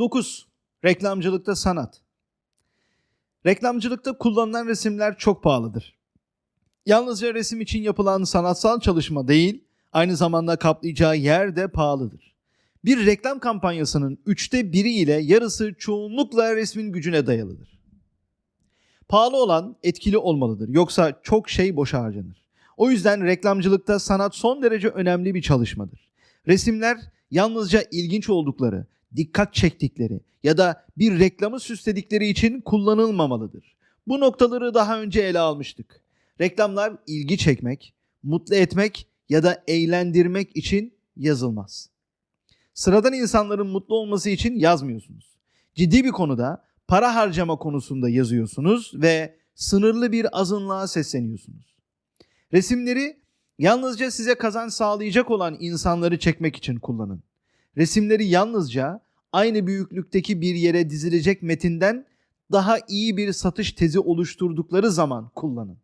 9. Reklamcılıkta sanat. Reklamcılıkta kullanılan resimler çok pahalıdır. Yalnızca resim için yapılan sanatsal çalışma değil, aynı zamanda kaplayacağı yer de pahalıdır. Bir reklam kampanyasının üçte biri ile yarısı çoğunlukla resmin gücüne dayalıdır. Pahalı olan etkili olmalıdır. Yoksa çok şey boşa harcanır. O yüzden reklamcılıkta sanat son derece önemli bir çalışmadır. Resimler yalnızca ilginç oldukları, dikkat çektikleri ya da bir reklamı süsledikleri için kullanılmamalıdır. Bu noktaları daha önce ele almıştık. Reklamlar ilgi çekmek, mutlu etmek ya da eğlendirmek için yazılmaz. Sıradan insanların mutlu olması için yazmıyorsunuz. Ciddi bir konuda para harcama konusunda yazıyorsunuz ve sınırlı bir azınlığa sesleniyorsunuz. Resimleri yalnızca size kazanç sağlayacak olan insanları çekmek için kullanın. Resimleri yalnızca aynı büyüklükteki bir yere dizilecek metinden daha iyi bir satış tezi oluşturdukları zaman kullanın.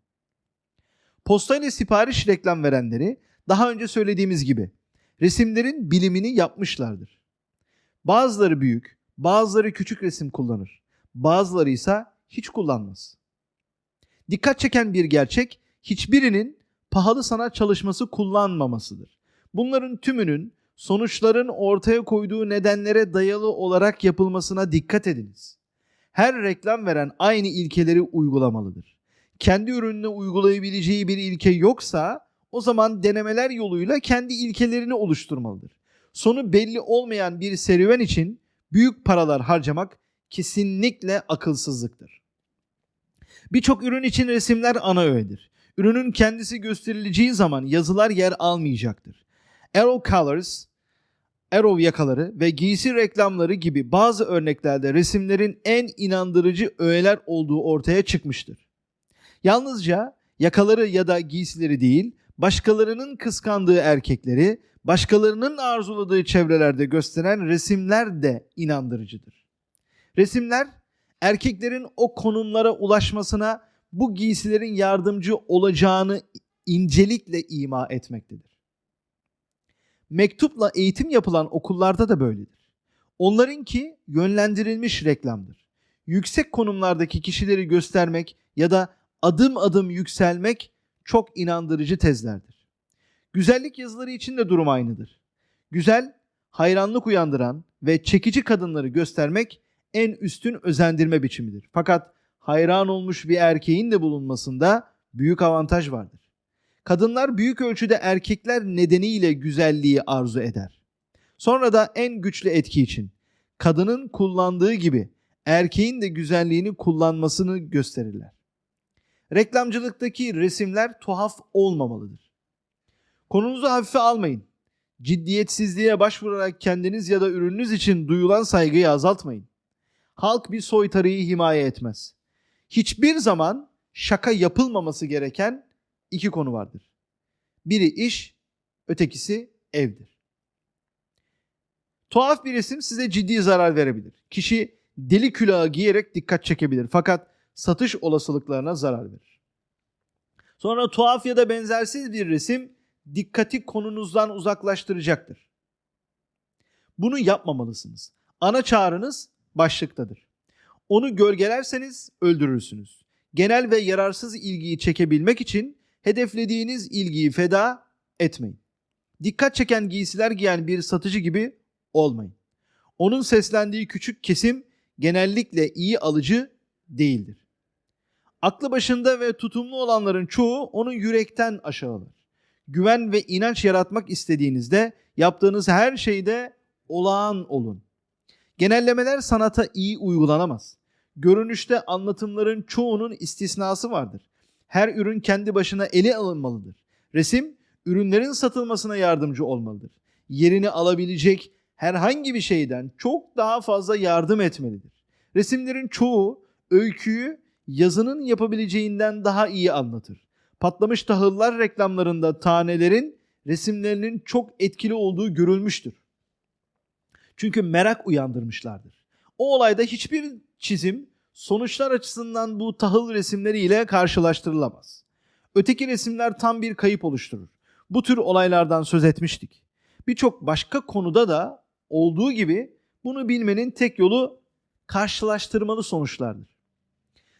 Postayla sipariş reklam verenleri daha önce söylediğimiz gibi resimlerin bilimini yapmışlardır. Bazıları büyük, bazıları küçük resim kullanır. Bazıları ise hiç kullanmaz. Dikkat çeken bir gerçek hiçbirinin pahalı sanat çalışması kullanmamasıdır. Bunların tümünün sonuçların ortaya koyduğu nedenlere dayalı olarak yapılmasına dikkat ediniz. Her reklam veren aynı ilkeleri uygulamalıdır. Kendi ürününe uygulayabileceği bir ilke yoksa o zaman denemeler yoluyla kendi ilkelerini oluşturmalıdır. Sonu belli olmayan bir serüven için büyük paralar harcamak kesinlikle akılsızlıktır. Birçok ürün için resimler ana öğedir. Ürünün kendisi gösterileceği zaman yazılar yer almayacaktır. Arrow Colors, Arrow yakaları ve giysi reklamları gibi bazı örneklerde resimlerin en inandırıcı öğeler olduğu ortaya çıkmıştır. Yalnızca yakaları ya da giysileri değil, başkalarının kıskandığı erkekleri, başkalarının arzuladığı çevrelerde gösteren resimler de inandırıcıdır. Resimler erkeklerin o konumlara ulaşmasına bu giysilerin yardımcı olacağını incelikle ima etmektedir. Mektupla eğitim yapılan okullarda da böyledir. Onlarınki yönlendirilmiş reklamdır. Yüksek konumlardaki kişileri göstermek ya da adım adım yükselmek çok inandırıcı tezlerdir. Güzellik yazıları için de durum aynıdır. Güzel, hayranlık uyandıran ve çekici kadınları göstermek en üstün özendirme biçimidir. Fakat hayran olmuş bir erkeğin de bulunmasında büyük avantaj vardır. Kadınlar büyük ölçüde erkekler nedeniyle güzelliği arzu eder. Sonra da en güçlü etki için kadının kullandığı gibi erkeğin de güzelliğini kullanmasını gösterirler. Reklamcılıktaki resimler tuhaf olmamalıdır. Konunuzu hafife almayın. Ciddiyetsizliğe başvurarak kendiniz ya da ürününüz için duyulan saygıyı azaltmayın. Halk bir soytarıyı himaye etmez. Hiçbir zaman şaka yapılmaması gereken iki konu vardır. Biri iş, ötekisi evdir. Tuhaf bir resim size ciddi zarar verebilir. Kişi deli külahı giyerek dikkat çekebilir fakat satış olasılıklarına zarar verir. Sonra tuhaf ya da benzersiz bir resim dikkati konunuzdan uzaklaştıracaktır. Bunu yapmamalısınız. Ana çağrınız başlıktadır. Onu gölgelerseniz öldürürsünüz. Genel ve yararsız ilgiyi çekebilmek için hedeflediğiniz ilgiyi feda etmeyin. Dikkat çeken giysiler giyen bir satıcı gibi olmayın. Onun seslendiği küçük kesim genellikle iyi alıcı değildir. Aklı başında ve tutumlu olanların çoğu onu yürekten aşağılar. Güven ve inanç yaratmak istediğinizde yaptığınız her şeyde olağan olun. Genellemeler sanata iyi uygulanamaz. Görünüşte anlatımların çoğunun istisnası vardır. Her ürün kendi başına ele alınmalıdır. Resim, ürünlerin satılmasına yardımcı olmalıdır. Yerini alabilecek herhangi bir şeyden çok daha fazla yardım etmelidir. Resimlerin çoğu öyküyü yazının yapabileceğinden daha iyi anlatır. Patlamış tahıllar reklamlarında tanelerin resimlerinin çok etkili olduğu görülmüştür. Çünkü merak uyandırmışlardır. O olayda hiçbir çizim sonuçlar açısından bu tahıl resimleriyle karşılaştırılamaz. Öteki resimler tam bir kayıp oluşturur. Bu tür olaylardan söz etmiştik. Birçok başka konuda da olduğu gibi Bunu bilmenin tek yolu karşılaştırmalı sonuçlardır.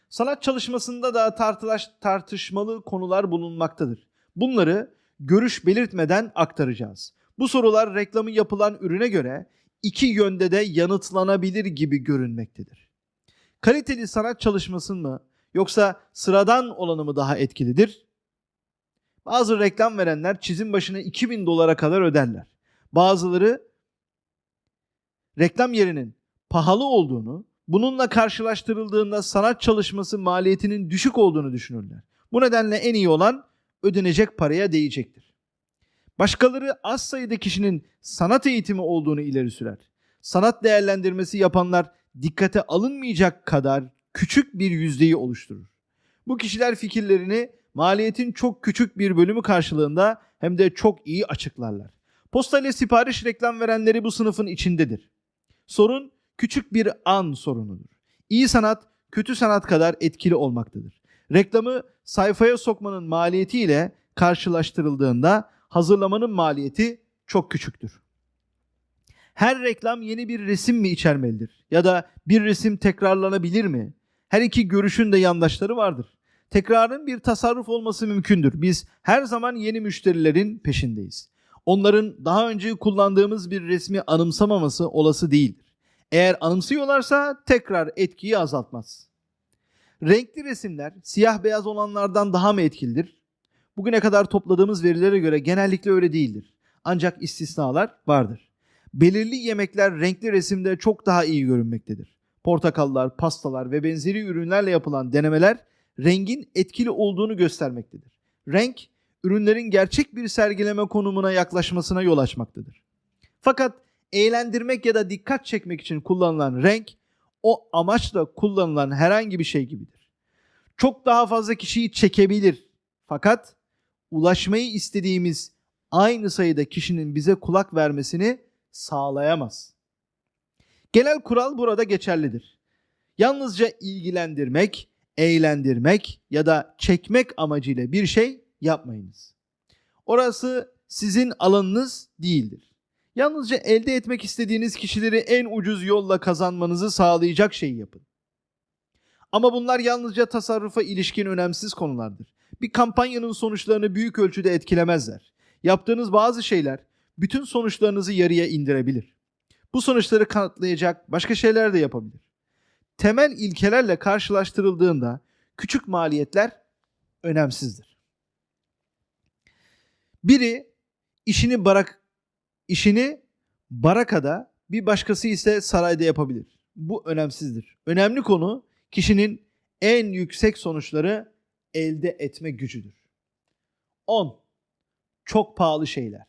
Sanat çalışmasında da tartılaş, tartışmalı konular bulunmaktadır. Bunları görüş belirtmeden aktaracağız. Bu sorular reklamı yapılan ürüne göre iki yönde de yanıtlanabilir gibi görünmektedir. Kaliteli sanat çalışmasın mı yoksa sıradan olanı mı daha etkilidir? Bazı reklam verenler çizim başına 2000 dolara kadar öderler. Bazıları reklam yerinin pahalı olduğunu, bununla karşılaştırıldığında sanat çalışması maliyetinin düşük olduğunu düşünürler. Bu nedenle en iyi olan ödenecek paraya değecektir. Başkaları az sayıda kişinin sanat eğitimi olduğunu ileri sürer. Sanat değerlendirmesi yapanlar dikkate alınmayacak kadar küçük bir yüzdeyi oluşturur. Bu kişiler fikirlerini maliyetin çok küçük bir bölümü karşılığında hem de çok iyi açıklarlar. Postayla sipariş reklam verenleri bu sınıfın içindedir. Sorun küçük bir an sorunudur. İyi sanat kötü sanat kadar etkili olmaktadır. Reklamı sayfaya sokmanın maliyetiyle karşılaştırıldığında hazırlamanın maliyeti çok küçüktür. Her reklam yeni bir resim mi içermelidir? Ya da bir resim tekrarlanabilir mi? Her iki görüşün de yandaşları vardır. Tekrarın bir tasarruf olması mümkündür. Biz her zaman yeni müşterilerin peşindeyiz. Onların daha önce kullandığımız bir resmi anımsamaması olası değildir. Eğer anımsıyorlarsa tekrar etkiyi azaltmaz. Renkli resimler siyah beyaz olanlardan daha mı etkilidir? Bugüne kadar topladığımız verilere göre genellikle öyle değildir. Ancak istisnalar vardır. Belirli yemekler renkli resimde çok daha iyi görünmektedir. Portakallar, pastalar ve benzeri ürünlerle yapılan denemeler rengin etkili olduğunu göstermektedir. Renk, ürünlerin gerçek bir sergileme konumuna yaklaşmasına yol açmaktadır. Fakat eğlendirmek ya da dikkat çekmek için kullanılan renk o amaçla kullanılan herhangi bir şey gibidir. Çok daha fazla kişiyi çekebilir. Fakat ulaşmayı istediğimiz aynı sayıda kişinin bize kulak vermesini sağlayamaz. Genel kural burada geçerlidir. Yalnızca ilgilendirmek, eğlendirmek ya da çekmek amacıyla bir şey yapmayınız. Orası sizin alanınız değildir. Yalnızca elde etmek istediğiniz kişileri en ucuz yolla kazanmanızı sağlayacak şeyi yapın. Ama bunlar yalnızca tasarrufa ilişkin önemsiz konulardır. Bir kampanyanın sonuçlarını büyük ölçüde etkilemezler. Yaptığınız bazı şeyler bütün sonuçlarınızı yarıya indirebilir. Bu sonuçları kanıtlayacak başka şeyler de yapabilir. Temel ilkelerle karşılaştırıldığında küçük maliyetler önemsizdir. Biri işini barak işini barakada bir başkası ise sarayda yapabilir. Bu önemsizdir. Önemli konu kişinin en yüksek sonuçları elde etme gücüdür. 10. Çok pahalı şeyler.